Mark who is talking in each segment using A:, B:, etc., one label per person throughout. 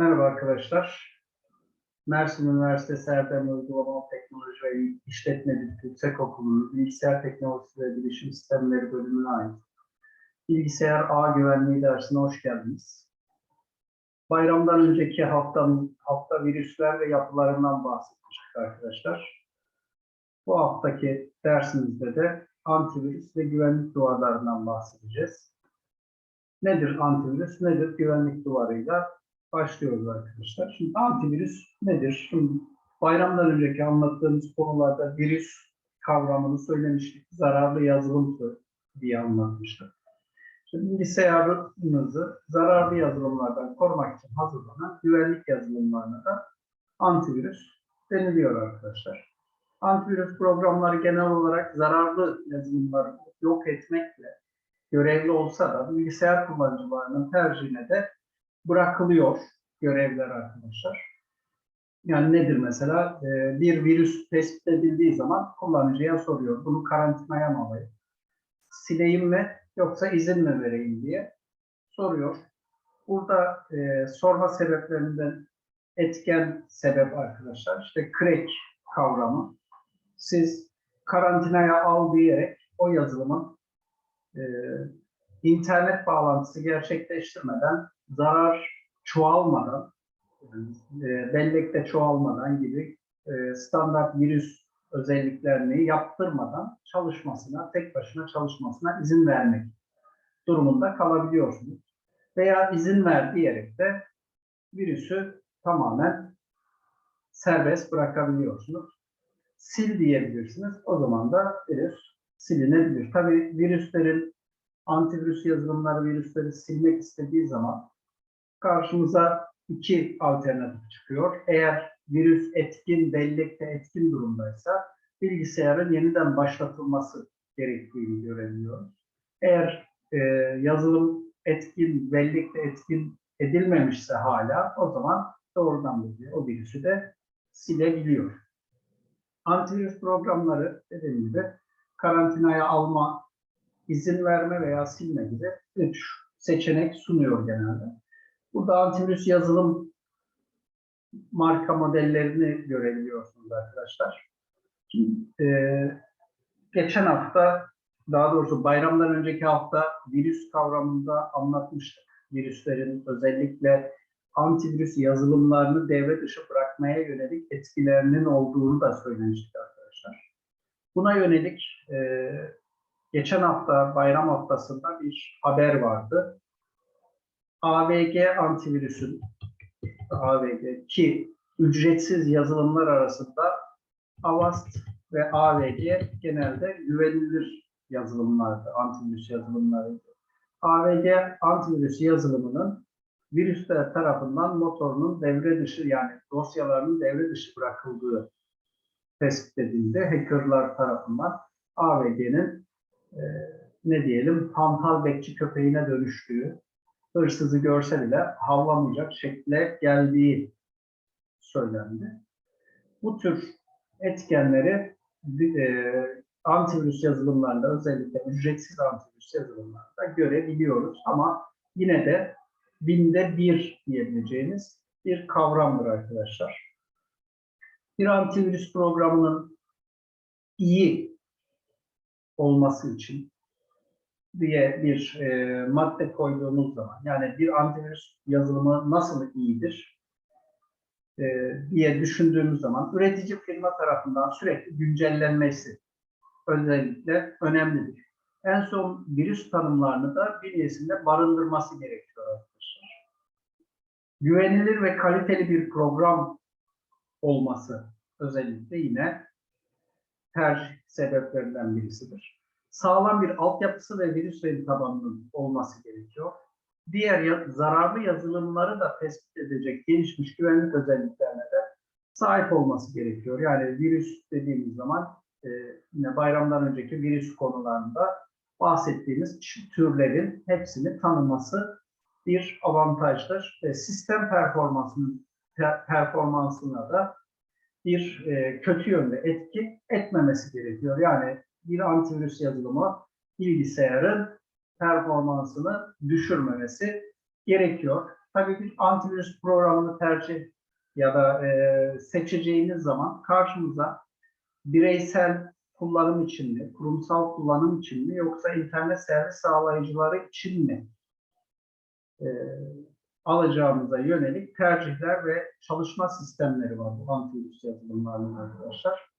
A: Merhaba arkadaşlar. Mersin Üniversitesi Erdem Uygulamalı Teknoloji ve İşletmecilik Yüksekokulu'nun Bilgisayar Teknolojisi ve Bilişim Sistemleri bölümüne ait Bilgisayar Ağ Güvenliği dersine hoş geldiniz. Bayramdan önceki haftanın hafta virüsler ve yapılarından bahsetmiştik arkadaşlar. Bu haftaki dersimizde de antivirüs ve güvenlik duvarlarından bahsedeceğiz. Nedir antivirüs, nedir güvenlik duvarıyla başlıyoruz arkadaşlar. Şimdi antivirüs nedir? Şimdi bayramdan önceki anlattığımız konularda virüs kavramını söylemiştik. Zararlı yazılım diye anlatmıştık. Şimdi bilgisayarınızı zararlı yazılımlardan korumak için hazırlanan güvenlik yazılımlarına da antivirüs deniliyor arkadaşlar. Antivirüs programları genel olarak zararlı yazılımları yok etmekle görevli olsa da bilgisayar kullanıcılarının tercihine de bırakılıyor görevler arkadaşlar. Yani nedir mesela? Ee, bir virüs tespit edildiği zaman kullanıcıya soruyor. Bunu karantinaya mı alayım? Sileyim mi yoksa izin mi vereyim diye soruyor. Burada e, sorma sebeplerinden etken sebep arkadaşlar. İşte crack kavramı. Siz karantinaya al diyerek o yazılımın e, internet bağlantısı gerçekleştirmeden zarar çoğalmadan, e, bellekte çoğalmadan gibi e, standart virüs özelliklerini yaptırmadan çalışmasına, tek başına çalışmasına izin vermek durumunda kalabiliyorsunuz. Veya izin ver diyerek de virüsü tamamen serbest bırakabiliyorsunuz. Sil diyebilirsiniz. O zaman da virüs silinebilir. Tabii virüslerin antivirüs yazılımları virüsleri silmek istediği zaman karşımıza iki alternatif çıkıyor. Eğer virüs etkin, bellekte etkin durumdaysa bilgisayarın yeniden başlatılması gerektiğini görebiliyoruz. Eğer e, yazılım etkin, bellekte etkin edilmemişse hala o zaman doğrudan dolayı o virüsü de silebiliyor. Antivirüs programları dediğim gibi karantinaya alma, izin verme veya silme gibi üç seçenek sunuyor genelde. Burada antivirüs yazılım marka modellerini görebiliyorsunuz arkadaşlar. Şimdi, e, geçen hafta, daha doğrusu bayramdan önceki hafta virüs kavramında anlatmıştık. Virüslerin özellikle antivirüs yazılımlarını devre dışı bırakmaya yönelik etkilerinin olduğunu da söylemiştik arkadaşlar. Buna yönelik e, geçen hafta bayram haftasında bir haber vardı. AVG antivirüsün AVG ki ücretsiz yazılımlar arasında Avast ve AVG genelde güvenilir yazılımlardı, antivirüs yazılımlarıydı. AVG antivirüs yazılımının virüsler tarafından motorunun devre dışı yani dosyalarının devre dışı bırakıldığı tespit edildi. Hackerlar tarafından AVG'nin e, ne diyelim hantal bekçi köpeğine dönüştüğü hırsızı görse bile havlamayacak şekle geldiği söylendi. Bu tür etkenleri e, antivirüs yazılımlarında özellikle ücretsiz antivirüs yazılımlarında görebiliyoruz ama yine de binde bir diyebileceğimiz bir kavramdır arkadaşlar. Bir antivirüs programının iyi olması için diye bir e, madde koyduğumuz zaman yani bir antivirüs yazılımı nasıl iyidir e, diye düşündüğümüz zaman üretici firma tarafından sürekli güncellenmesi özellikle önemlidir. En son virüs tanımlarını da bünyesinde barındırması gerekiyor arkadaşlar. Güvenilir ve kaliteli bir program olması özellikle yine tercih sebeplerinden birisidir sağlam bir altyapısı ve virüs veri tabanının olması gerekiyor. Diğer ya, zararlı yazılımları da tespit edecek gelişmiş güvenlik özelliklerine de sahip olması gerekiyor. Yani virüs dediğimiz zaman e, yine bayramdan önceki virüs konularında bahsettiğimiz türlerin hepsini tanıması bir avantajdır. E, sistem performansının performansına da bir e, kötü yönde etki etmemesi gerekiyor. Yani bir antivirüs yazılımı bilgisayarın performansını düşürmemesi gerekiyor. tabii bir antivirüs programını tercih ya da e, seçeceğiniz zaman karşımıza bireysel kullanım için mi, kurumsal kullanım için mi yoksa internet servis sağlayıcıları için mi e, alacağımıza yönelik tercihler ve çalışma sistemleri var bu antivirüs yazılımlarının arkadaşlar.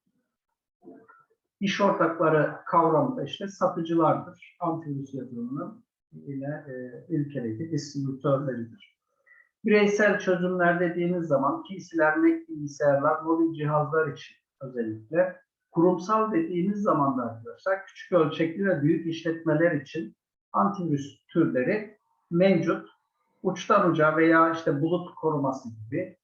A: İş ortakları kavramı da işte satıcılardır. Antivirüs yazılımının yine e, ülkedeki distribütörleridir. Bireysel çözümler dediğimiz zaman PC'ler, Mac bilgisayarlar, mobil cihazlar için özellikle. Kurumsal dediğimiz zaman da arkadaşlar küçük ölçekli ve büyük işletmeler için antivirüs türleri mevcut. Uçtan uca veya işte bulut koruması gibi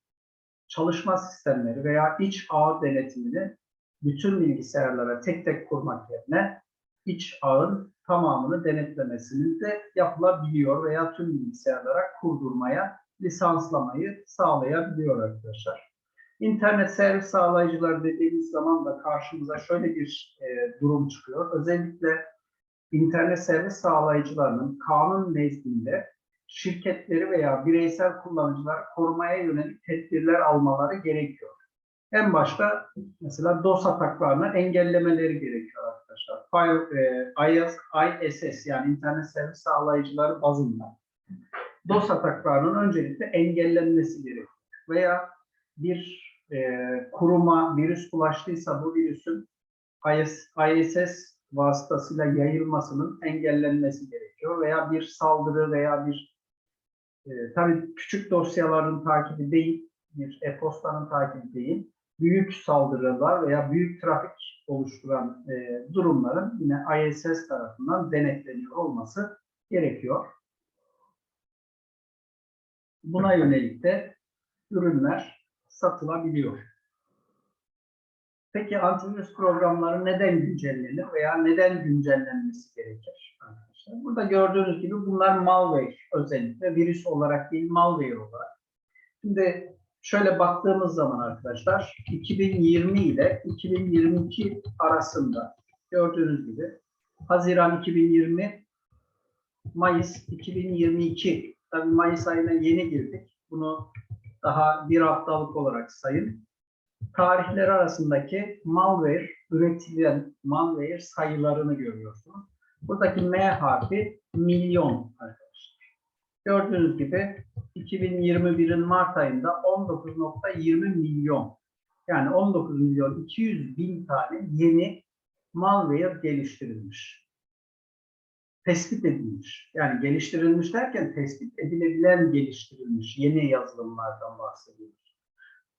A: çalışma sistemleri veya iç ağ denetimini bütün bilgisayarlara tek tek kurmak yerine iç ağın tamamını denetlemesini de yapılabiliyor veya tüm bilgisayarlara kurdurmaya, lisanslamayı sağlayabiliyor arkadaşlar. İnternet servis sağlayıcıları dediğimiz zaman da karşımıza şöyle bir e, durum çıkıyor. Özellikle internet servis sağlayıcılarının kanun nezdinde şirketleri veya bireysel kullanıcılar korumaya yönelik tedbirler almaları gerekiyor. En başta mesela DOS ataklarını engellemeleri gerekiyor arkadaşlar. Fire, e, ISS yani internet servis sağlayıcıları bazında. DOS ataklarının öncelikle engellenmesi gerekiyor. Veya bir e, kuruma virüs bulaştıysa bu virüsün IS, ISS vasıtasıyla yayılmasının engellenmesi gerekiyor. Veya bir saldırı veya bir e, tabii küçük dosyaların takibi değil, bir e-postanın takibi değil, büyük saldırılar veya büyük trafik oluşturan e, durumların yine ISS tarafından denetleniyor olması gerekiyor. Buna yönelik de ürünler satılabiliyor. Peki antivirüs programları neden güncellenir veya neden güncellenmesi gerekir? Arkadaşlar? Burada gördüğünüz gibi bunlar malware özellikle virüs olarak değil malware olarak. Şimdi şöyle baktığımız zaman arkadaşlar 2020 ile 2022 arasında gördüğünüz gibi Haziran 2020 Mayıs 2022 tabii Mayıs ayına yeni girdik. Bunu daha bir haftalık olarak sayın. Tarihler arasındaki malware, üretilen malware sayılarını görüyorsunuz. Buradaki M harfi milyon arkadaşlar. Gördüğünüz gibi 2021'in Mart ayında 19.20 milyon yani 19 milyon 200 bin tane yeni malware geliştirilmiş. Tespit edilmiş. Yani geliştirilmiş derken tespit edilebilen geliştirilmiş yeni yazılımlardan bahsediyoruz.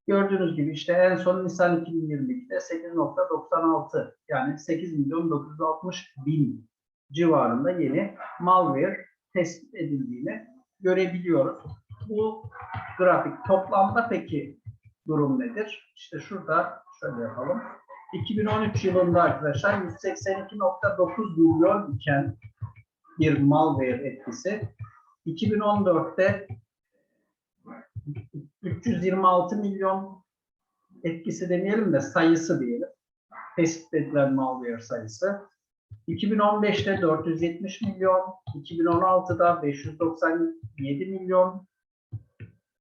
A: Gördüğünüz gibi işte en son Nisan 2022'de 8.96 yani 8 milyon 960 bin civarında yeni malware tespit edildiğini görebiliyoruz. Bu grafik toplamda peki durum nedir? İşte şurada şöyle yapalım. 2013 yılında arkadaşlar 182.9 milyon iken bir malware etkisi. 2014'te 326 milyon etkisi demeyelim de sayısı diyelim. Tespit edilen malware sayısı. 2015'te 470 milyon, 2016'da 597 milyon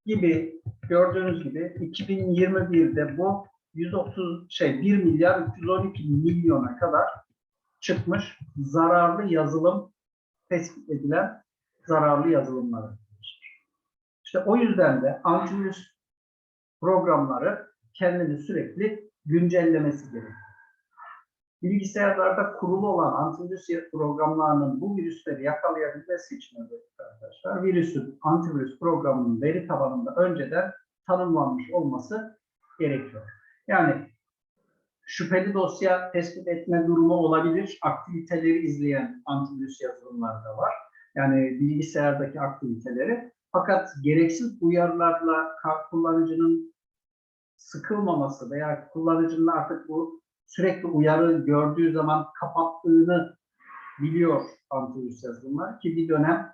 A: gibi gördüğünüz gibi 2021'de bu 130 şey 1 milyar 312 milyona kadar çıkmış zararlı yazılım tespit edilen zararlı yazılımları. İşte o yüzden de antivirüs programları kendini sürekli güncellemesi gerekiyor. Bilgisayarlarda kurulu olan antivirüs programlarının bu virüsleri yakalayabilmesi için arkadaşlar virüsün antivirüs programının veri tabanında önceden tanımlanmış olması gerekiyor. Yani şüpheli dosya tespit etme durumu olabilir. Aktiviteleri izleyen antivirüs yazılımlarda var. Yani bilgisayardaki aktiviteleri. Fakat gereksiz uyarılarla kullanıcının sıkılmaması veya kullanıcının artık bu sürekli uyarı gördüğü zaman kapattığını biliyor antivirüs yazılımlar ki bir dönem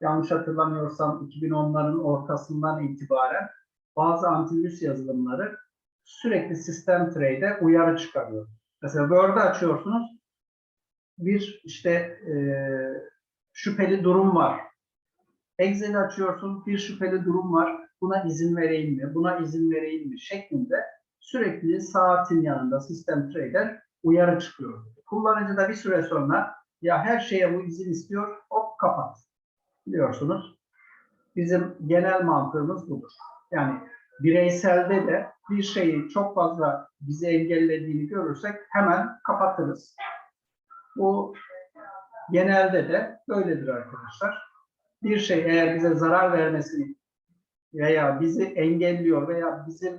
A: yanlış hatırlamıyorsam 2010'ların ortasından itibaren bazı antivirüs yazılımları sürekli sistem trade'e uyarı çıkarıyor. Mesela Word'ı açıyorsunuz bir işte e, şüpheli durum var. Excel açıyorsun, bir şüpheli durum var, buna izin vereyim mi, buna izin vereyim mi şeklinde sürekli saatin yanında sistem trader uyarı çıkıyor. Kullanıcı da bir süre sonra ya her şeye bu izin istiyor, hop kapat. Biliyorsunuz bizim genel mantığımız budur. Yani bireyselde de bir şeyi çok fazla bizi engellediğini görürsek hemen kapatırız. Bu genelde de böyledir arkadaşlar. Bir şey eğer bize zarar vermesini veya bizi engelliyor veya bizim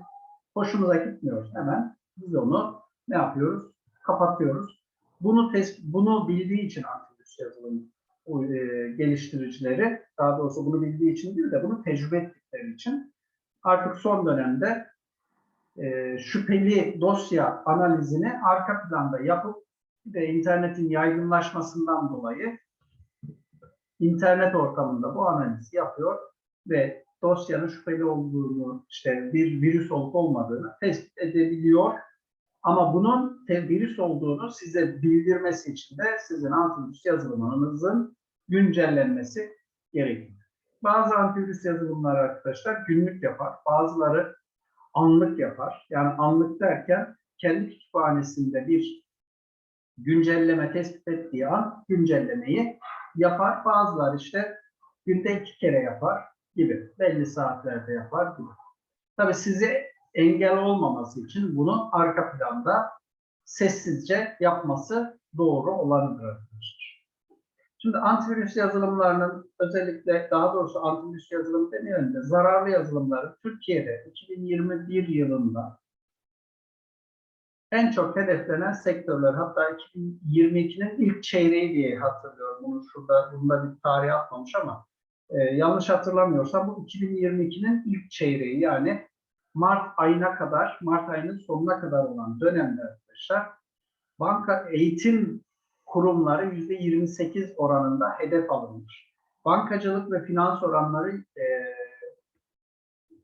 A: hoşumuza gitmiyor hemen biz onu ne yapıyoruz? Kapatıyoruz. Bunu tes- bunu bildiği için antivirüs yazılım e, geliştiricileri daha doğrusu bunu bildiği için değil de bunu tecrübe ettikleri için artık son dönemde e, şüpheli dosya analizini arka planda yapıp de internetin yaygınlaşmasından dolayı internet ortamında bu analizi yapıyor ve dosyanın şüpheli olduğunu, işte bir virüs olup olmadığını tespit edebiliyor. Ama bunun virüs olduğunu size bildirmesi için de sizin antivirüs yazılımınızın güncellenmesi gerekiyor. Bazı antivirüs yazılımları arkadaşlar günlük yapar, bazıları anlık yapar. Yani anlık derken kendi kütüphanesinde bir güncelleme tespit ettiği an güncellemeyi yapar. Bazıları işte günde iki kere yapar gibi. Belli saatlerde yapar gibi. Tabii size engel olmaması için bunu arka planda sessizce yapması doğru olanıdır. Şimdi antivirüs yazılımlarının özellikle daha doğrusu antivirüs yazılımı demeyelim de zararlı yazılımların Türkiye'de 2021 yılında en çok hedeflenen sektörler hatta 2022'nin ilk çeyreği diye hatırlıyorum. Bunu şurada bunda bir tarih atmamış ama e, yanlış hatırlamıyorsam bu 2022'nin ilk çeyreği yani Mart ayına kadar, Mart ayının sonuna kadar olan dönemde arkadaşlar banka eğitim kurumları yüzde 28 oranında hedef alınmış. Bankacılık ve finans oranları e,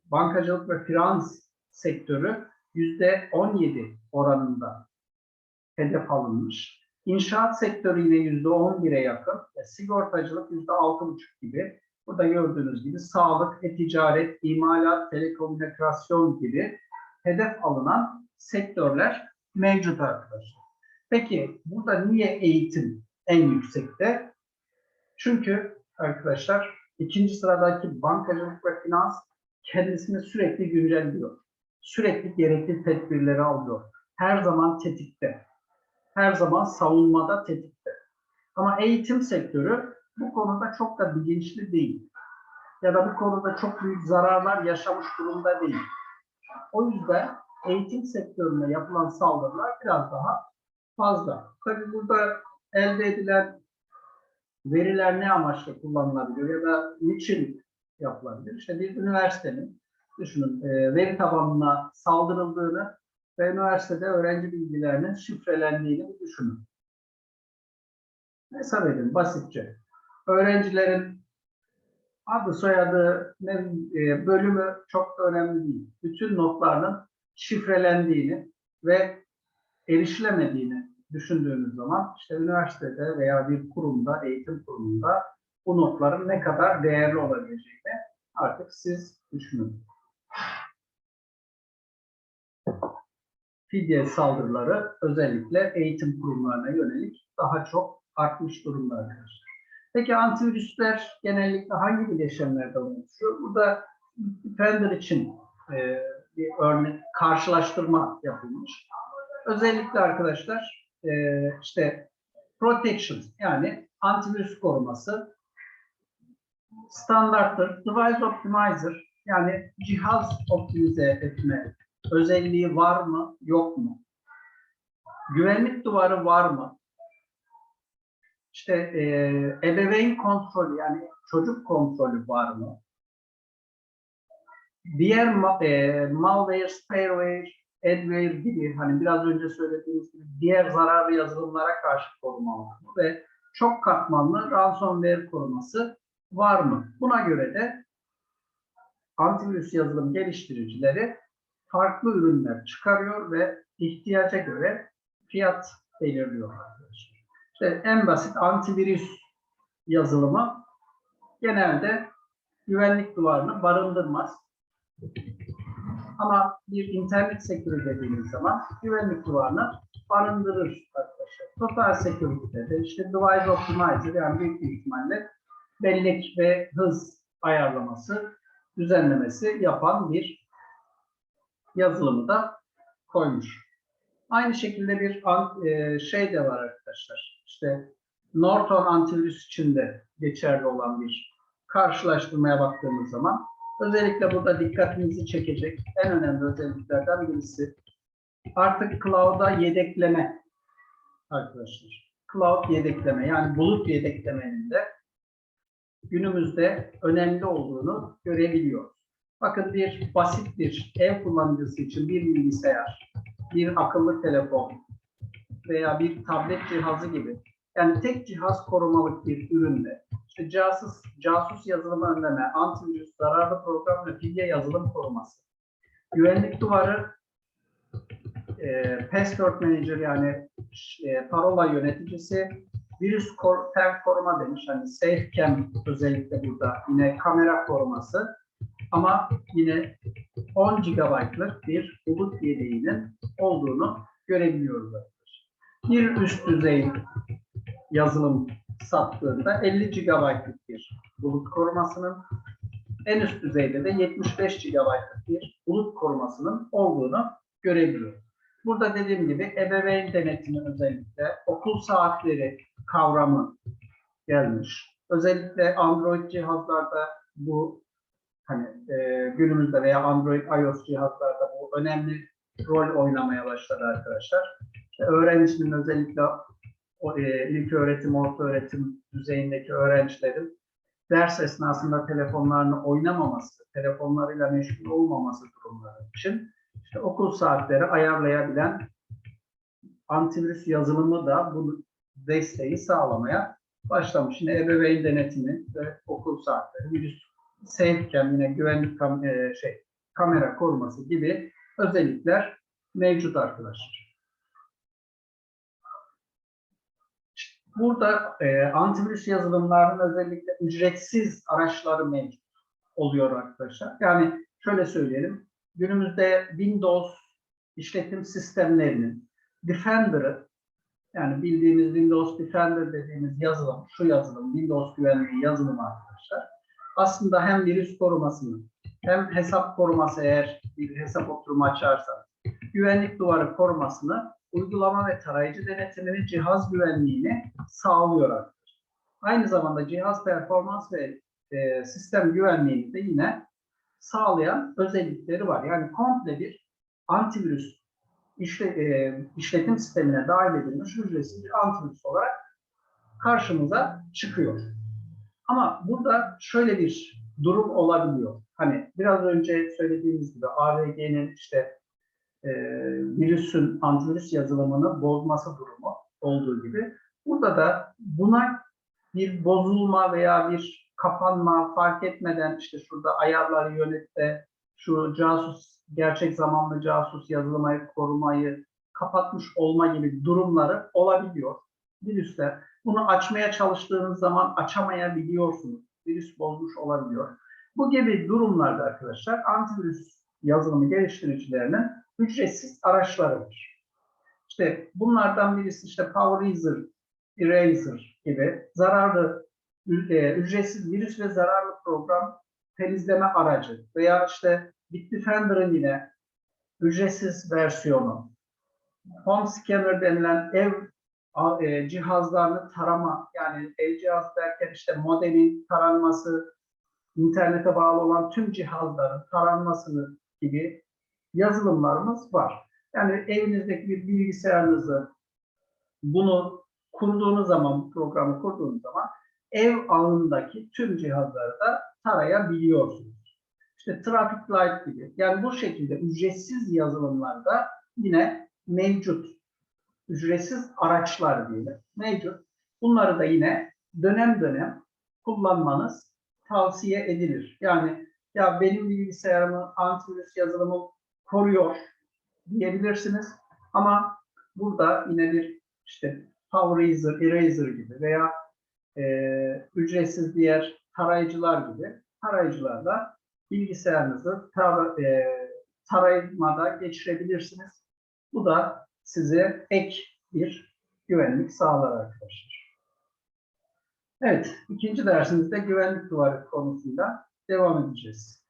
A: bankacılık ve finans sektörü yüzde 17 oranında hedef alınmış. İnşaat sektörü yine yüzde 11'e yakın ve sigortacılık yüzde 6,5 gibi. Burada gördüğünüz gibi sağlık, e-ticaret, imalat, telekomünikasyon gibi hedef alınan sektörler mevcut arkadaşlar. Peki burada niye eğitim en yüksekte? Çünkü arkadaşlar ikinci sıradaki bankacılık ve finans kendisini sürekli güncelliyor. Sürekli gerekli tedbirleri alıyor. Her zaman tetikte. Her zaman savunmada tetikte. Ama eğitim sektörü bu konuda çok da bilinçli değil. Ya da bu konuda çok büyük zararlar yaşamış durumda değil. O yüzden eğitim sektörüne yapılan saldırılar biraz daha fazla. Tabii burada elde edilen veriler ne amaçla kullanılabilir ya da niçin yapılabilir? İşte bir üniversitenin düşünün e, veri tabanına saldırıldığını ve üniversitede öğrenci bilgilerinin şifrelendiğini düşünün. Hesap edin basitçe. Öğrencilerin adı, soyadı, ne, e, bölümü çok da önemli değil. Bütün notlarının şifrelendiğini ve erişilemediğini düşündüğünüz zaman işte üniversitede veya bir kurumda, eğitim kurumunda bu notların ne kadar değerli olabileceğini artık siz düşünün. Fidye saldırıları özellikle eğitim kurumlarına yönelik daha çok artmış durumda arkadaşlar. Peki antivirüsler genellikle hangi bileşenlerden oluşuyor? Burada Defender için e, bir örnek karşılaştırma yapılmış. Özellikle arkadaşlar e, işte protection yani antivirüs koruması standarttır. Device optimizer yani cihaz optimize etme özelliği var mı yok mu? Güvenlik duvarı var mı? İşte e, ebeveyn kontrolü yani çocuk kontrolü var mı? Diğer ma- e, malware, spareware, adware gibi hani biraz önce söylediğimiz gibi diğer zararlı yazılımlara karşı koruma var mı? Ve çok katmanlı ransomware koruması var mı? Buna göre de antivirüs yazılım geliştiricileri farklı ürünler çıkarıyor ve ihtiyaca göre fiyat belirliyor arkadaşlar. İşte en basit antivirüs yazılımı genelde güvenlik duvarını barındırmaz. Ama bir internet security dediğimiz zaman güvenlik duvarını barındırır arkadaşlar. Total security'de de işte device optimizer yani büyük bir ihtimalle bellek ve hız ayarlaması, düzenlemesi yapan bir yazılımı da koymuş. Aynı şekilde bir e, şey de var arkadaşlar. İşte Norton antivirüs için de geçerli olan bir karşılaştırmaya baktığımız zaman özellikle burada dikkatinizi çekecek en önemli özelliklerden birisi artık cloud'a yedekleme arkadaşlar. Cloud yedekleme yani bulut yedeklemenin de günümüzde önemli olduğunu görebiliyoruz. Bakın bir basit bir ev kullanıcısı için bir bilgisayar, bir akıllı telefon veya bir tablet cihazı gibi yani tek cihaz korumalık bir üründe işte casus, casus yazılımı önleme, antivirüs, zararlı program ve filye yazılım koruması, güvenlik duvarı, e, password manager yani e, parola yöneticisi, virüs kor, tag koruma demiş. Hani SafeCam özellikle burada yine kamera koruması ama yine 10 GB'lık bir bulut yedeğinin olduğunu görebiliyoruz. Bir üst düzey yazılım sattığında 50 GB'lık bir bulut korumasının en üst düzeyde de 75 GB'lık bir bulut korumasının olduğunu görebiliyoruz. Burada dediğim gibi ebeveyn denetimi özellikle okul saatleri kavramı gelmiş. Özellikle Android cihazlarda bu hani e, günümüzde veya Android iOS cihazlarda bu önemli rol oynamaya başladı arkadaşlar. Öğrencinin özellikle o, e, ilk öğretim, orta öğretim düzeyindeki öğrencilerin ders esnasında telefonlarını oynamaması, telefonlarıyla meşgul olmaması durumları için işte okul saatleri ayarlayabilen antivirüs yazılımı da bu desteği sağlamaya başlamış. Yine ebeveyn denetimi ve okul saatleri, virüs SafeCam yine güvenlik kam e, şey kamera koruması gibi özellikler mevcut arkadaşlar. Burada e, antivirüs yazılımlarının özellikle ücretsiz araçları mevcut oluyor arkadaşlar. Yani şöyle söyleyelim, günümüzde Windows işletim sistemlerinin Defender'ı yani bildiğimiz Windows Defender dediğimiz yazılım, şu yazılım, Windows güvenliği yazılımı arkadaşlar. Aslında hem virüs korumasını hem hesap koruması eğer bir hesap oturumu açarsanız, güvenlik duvarı korumasını, uygulama ve tarayıcı denetimini, cihaz güvenliğini sağlıyor. Aynı zamanda cihaz performans ve e, sistem güvenliğini de yine sağlayan özellikleri var. Yani komple bir antivirüs işle, e, işletim sistemine dahil edilmiş ücretsiz bir antivirüs olarak karşımıza çıkıyor. Ama burada şöyle bir durum olabiliyor. Hani biraz önce söylediğimiz gibi AVG'nin işte e, virüsün antivirüs yazılımını bozması durumu olduğu gibi burada da buna bir bozulma veya bir kapanma fark etmeden işte şurada ayarları yönette şu casus gerçek zamanlı casus yazılmayı korumayı kapatmış olma gibi durumları olabiliyor. Virüsler bunu açmaya çalıştığınız zaman açamayabiliyorsunuz. Virüs bozmuş olabiliyor. Bu gibi durumlarda arkadaşlar antivirüs yazılımı geliştiricilerinin ücretsiz araçları var. İşte bunlardan birisi işte PowerEaser, Eraser gibi zararlı e, ücretsiz virüs ve zararlı program temizleme aracı veya işte Bitdefender'ın yine ücretsiz versiyonu, Home Scanner denilen ev e, cihazlarını tarama yani ev cihaz derken işte modemin taranması, internete bağlı olan tüm cihazların taranmasını gibi yazılımlarımız var. Yani evinizdeki bir bilgisayarınızı bunu kurduğunuz zaman, programı kurduğunuz zaman ev ağındaki tüm cihazları da tarayabiliyorsunuz. İşte Traffic Light gibi. Yani bu şekilde ücretsiz yazılımlarda yine mevcut. Ücretsiz araçlar diyelim. Mevcut. Bunları da yine dönem dönem kullanmanız tavsiye edilir. Yani ya benim bilgisayarımı antivirüs yazılımı koruyor diyebilirsiniz. Ama burada yine bir işte PowerEaser, Eraser gibi veya e, ücretsiz diğer tarayıcılar gibi tarayıcılarla bilgisayarınızı tar e, taraymada geçirebilirsiniz. Bu da size ek bir güvenlik sağlar arkadaşlar. Evet, ikinci dersimizde güvenlik duvarı konusuyla devam edeceğiz.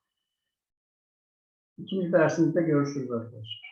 A: İkinci dersimizde görüşürüz arkadaşlar.